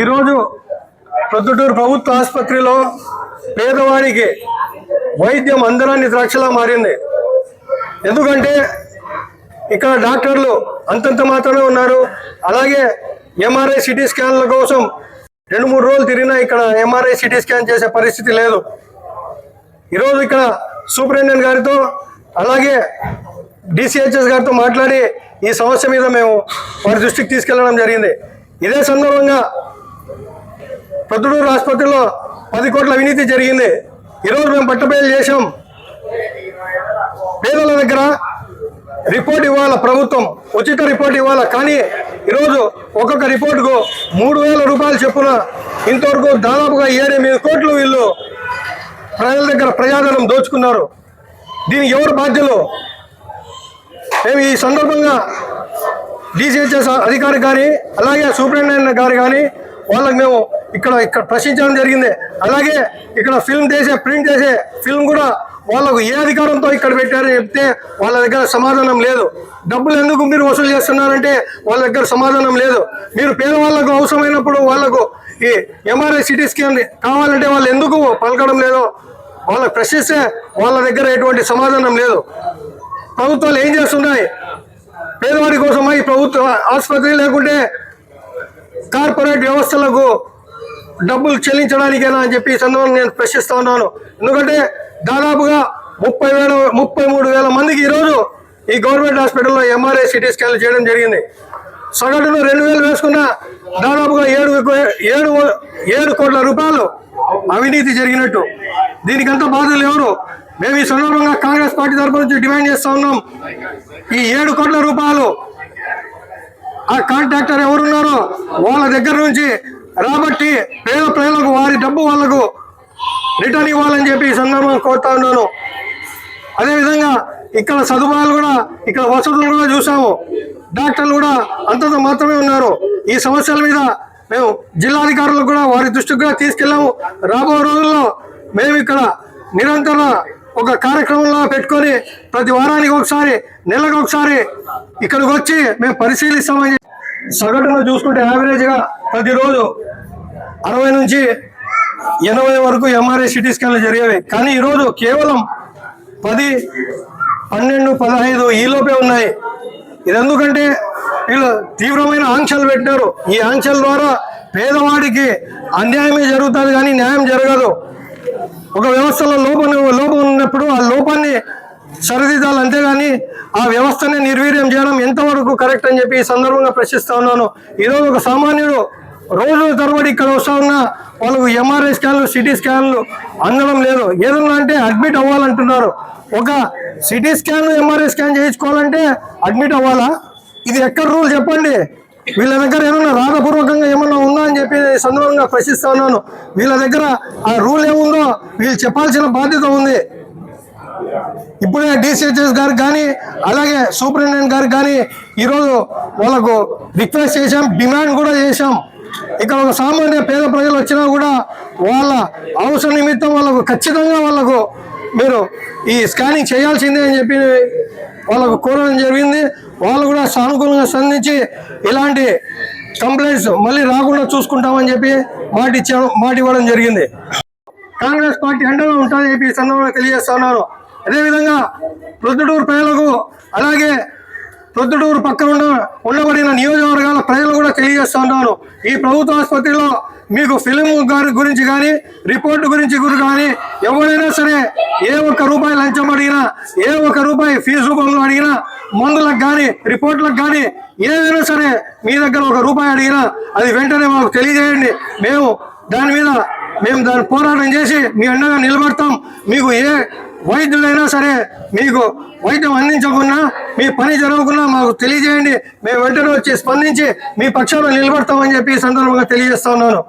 ఈరోజు ప్రొద్దుటూరు ప్రభుత్వ ఆసుపత్రిలో పేదవాడికి వైద్యం అందరాన్ని ద్రాక్షలా మారింది. ఎందుకంటే ఇక్కడ డాక్టర్లు అంతంత మాత్రమే ఉన్నారు. అలాగే ఎంఆర్ఐ సిటీ స్కాన్ల కోసం రెండు మూడు రోజులు తిరిగినా ఇక్కడ ఎంఆర్ఐ సిటీ స్కాన్ చేసే పరిస్థితి లేదు. ఈరోజు ఇక్కడ సూపరింటెండెంట్ గారితో అలాగే డిసిహెచ్ఎస్ గారితో మాట్లాడి ఈ సమస్య మీద మేము వారి దృష్టికి తీసుకెళ్ళడం జరిగింది. ఇదే సందర్భంగా ప్రొద్దుటూరు ఆసుపత్రిలో పది కోట్ల అవినీతి జరిగింది. ఈరోజు మేము పట్టబయలు చేశాం. పేదల దగ్గర రిపోర్ట్ ఇవ్వాల ప్రభుత్వం ఉచిత రిపోర్ట్ ఇవ్వాలా. కానీ ఈరోజు ఒక్కొక్క రిపోర్టుకు మూడు వేల రూపాయలు చెప్పున ఇంతవరకు దాదాపుగా ఏడెనిమిది కోట్లు వీళ్ళు ప్రజల దగ్గర ప్రజాధనం దోచుకున్నారు. దీనికి ఎవరు బాధ్యులు? మేము ఈ సందర్భంగా డిసిహెచ్ఎస్ అధికారి కానీ అలాగే సూపరింటెండెంట్ గారు కానీ వాళ్ళకి మేము ఇక్కడ ఇక్కడ ప్రశ్నించడం జరిగింది. అలాగే ఇక్కడ ఫిల్మ్ చేసే ప్రింట్ చేసే ఫిల్మ్ కూడా వాళ్ళకు ఏ అధికారంతో ఇక్కడ పెట్టారని చెప్తే వాళ్ళ దగ్గర సమాధానం లేదు. డబ్బులు ఎందుకు మీరు వసూలు చేస్తున్నారంటే వాళ్ళ దగ్గర సమాధానం లేదు. మీరు పేదవాళ్ళకు అవసరమైనప్పుడు వాళ్ళకు ఈ ఎంఆర్ఐ సిటీ స్కీమ్ కావాలంటే వాళ్ళు ఎందుకు పలకడం లేదో? వాళ్ళకి ప్రశ్నిస్తే వాళ్ళ దగ్గర ఎటువంటి సమాధానం లేదు. ప్రభుత్వాలు ఏం చేస్తున్నాయి? పేదవాడి కోసం ప్రభుత్వ ఆసుపత్రి లేకుంటే కార్పొరేట్ వ్యవస్థలకు డబ్బులు చెల్లించడానికేనా అని చెప్పి సందర్భంగా నేను ప్రశ్నిస్తా ఉన్నాను. ఎందుకంటే దాదాపుగా ముప్పై వేల ముప్పై మూడు వేల మందికి ఈరోజు ఈ గవర్నమెంట్ హాస్పిటల్లో ఎంఆర్ఐ సిటీ స్కాన్లు చేయడం జరిగింది. సగటును రెండు వేలు వేసుకున్న దాదాపుగా ఏడు ఏడు ఏడు కోట్ల రూపాయలు అవినీతి జరిగినట్టు. దీనికంత బాధలు ఎవరు? మేము ఈ సందర్భంగా కాంగ్రెస్ పార్టీ తరఫు నుంచి డిమాండ్ చేస్తా ఉన్నాం. ఈ ఏడు కోట్ల రూపాయలు ఆ కాంట్రాక్టర్ ఎవరున్నారో వాళ్ళ దగ్గర నుంచి రాబట్టి పేద ప్రజలకు వారి డబ్బు వాళ్ళకు రిటర్న్ ఇవ్వాలని చెప్పి ఈ సందర్భంగా కోరుతా ఉన్నాను. అదేవిధంగా ఇక్కడ సదుపాయాలు కూడా ఇక్కడ వసతులు కూడా చూసాము డాక్టర్లు కూడా అంతంత మాత్రమే ఉన్నారు. ఈ సమస్యల మీద మేము జిల్లాధికారులకు కూడా వారి దృష్టికి కూడా తీసుకెళ్ళాము. రాబో రోజుల్లో మేము ఇక్కడ నిరంతర ఒక కార్యక్రమంలో పెట్టుకొని ప్రతి వారానికి ఒకసారి నెలకు ఒకసారి ఇక్కడికి వచ్చి మేము పరిశీలిస్తామని సగటున చూసుకుంటే యావరేజ్గా ప్రతిరోజు అరవై నుంచి ఎనభై వరకు ఎంఆర్ఐ సిటీ స్కాన్లు జరిగేవి. కానీ ఈరోజు కేవలం పది పన్నెండు పదహైదు ఈలోపే ఉన్నాయి. ఇది ఎందుకంటే వీళ్ళు తీవ్రమైన ఆంక్షలు పెట్టారు. ఈ ఆంక్షల ద్వారా పేదవాడికి అన్యాయమే జరుగుతుంది కానీ న్యాయం జరగదు. ఒక వ్యవస్థలో లోపం లోపం ఉన్నప్పుడు ఆ లోపాన్ని సరిదిద్దాలి. అంతేగాని ఆ వ్యవస్థని నిర్వీర్యం చేయడం ఎంతవరకు కరెక్ట్ అని చెప్పి ఈ సందర్భంగా ప్రశ్నిస్తా ఉన్నాను. ఈరోజు ఒక సామాన్యుడు రోజుల తరబడి ఇక్కడ వస్తూ ఉన్న వాళ్ళకు ఎంఆర్ఐ స్కాన్లు సిటీ స్కాన్లు అందడం లేదు. ఏదన్నా అంటే అడ్మిట్ అవ్వాలంటున్నారు. ఒక సిటీ స్కాన్ ఎంఆర్ఐ స్కాన్ చేయించుకోవాలంటే అడ్మిట్ అవ్వాలా? ఇది ఎక్కడ రూల్? చెప్పండి. వీళ్ళ దగ్గర ఏమన్నా రాగపూర్వకంగా ఏమన్నా ఉందా అని చెప్పి సందర్భంగా ప్రశ్నిస్తా ఉన్నాను. వీళ్ళ దగ్గర ఆ రూల్ ఏముందో వీళ్ళు చెప్పాల్సిన బాధ్యత ఉంది. ఇప్పుడే డిసిహెచ్ఎస్ గారికి కానీ అలాగే సూపరింటెండెంట్ గారికి కానీ ఈరోజు వాళ్ళకు రిక్వెస్ట్ చేశాం డిమాండ్ కూడా చేశాం. ఇక్కడ ఒక సామాన్య పేద ప్రజలు వచ్చినా కూడా వాళ్ళ అవసరం నిమిత్తం వాళ్ళకు ఖచ్చితంగా వాళ్ళకు మీరు ఈ స్కానింగ్ చేయాల్సిందే అని చెప్పి వాళ్ళకు కోరడం జరిగింది. వాళ్ళు కూడా సానుకూలంగా స్పందించి ఇలాంటి కంప్లైంట్స్ మళ్ళీ రాకుండా చూసుకుంటామని చెప్పి మాట ఇచ్చాం మాట ఇవ్వడం జరిగింది. కాంగ్రెస్ పార్టీ అండగా ఉంటుందని చెప్పి ఈ సందర్భంగా తెలియజేస్తున్నాను అదేవిధంగా ప్రొద్దుటూరు ప్రజలకు అలాగే ప్రొద్దుటూరు పక్కన ఉన్న ఉండబడిన నియోజకవర్గాల ప్రజలు కూడా తెలియజేస్తున్నారు ఈ ప్రభుత్వ ఆసుపత్రిలో మీకు ఫిలిం గురించి కానీ రిపోర్ట్ గురించి గురి కానీ ఎవరైనా సరే ఏ ఒక్క రూపాయి లంచం అడిగినా ఏ ఒక్క రూపాయి ఫీజు రూపంలో అడిగినా మందులకు కానీ రిపోర్ట్లకు కానీ ఏదైనా సరే మీ దగ్గర ఒక రూపాయి అడిగినా అది వెంటనే మాకు తెలియజేయండి. మేము దాని మీద మేము దాని పోరాటం చేసి మీ అండగా నిలబడతాం. మీకు ఏ వైద్యులైనా సరే మీకు వైద్యం అందించకుండా మీ పని జరగకుండా మాకు తెలియజేయండి. మేము వెంటనే వచ్చి స్పందించి మీ పక్షాన నిలబడతామని చెప్పి ఈ సందర్భంగా తెలియజేస్తా ఉన్నాను.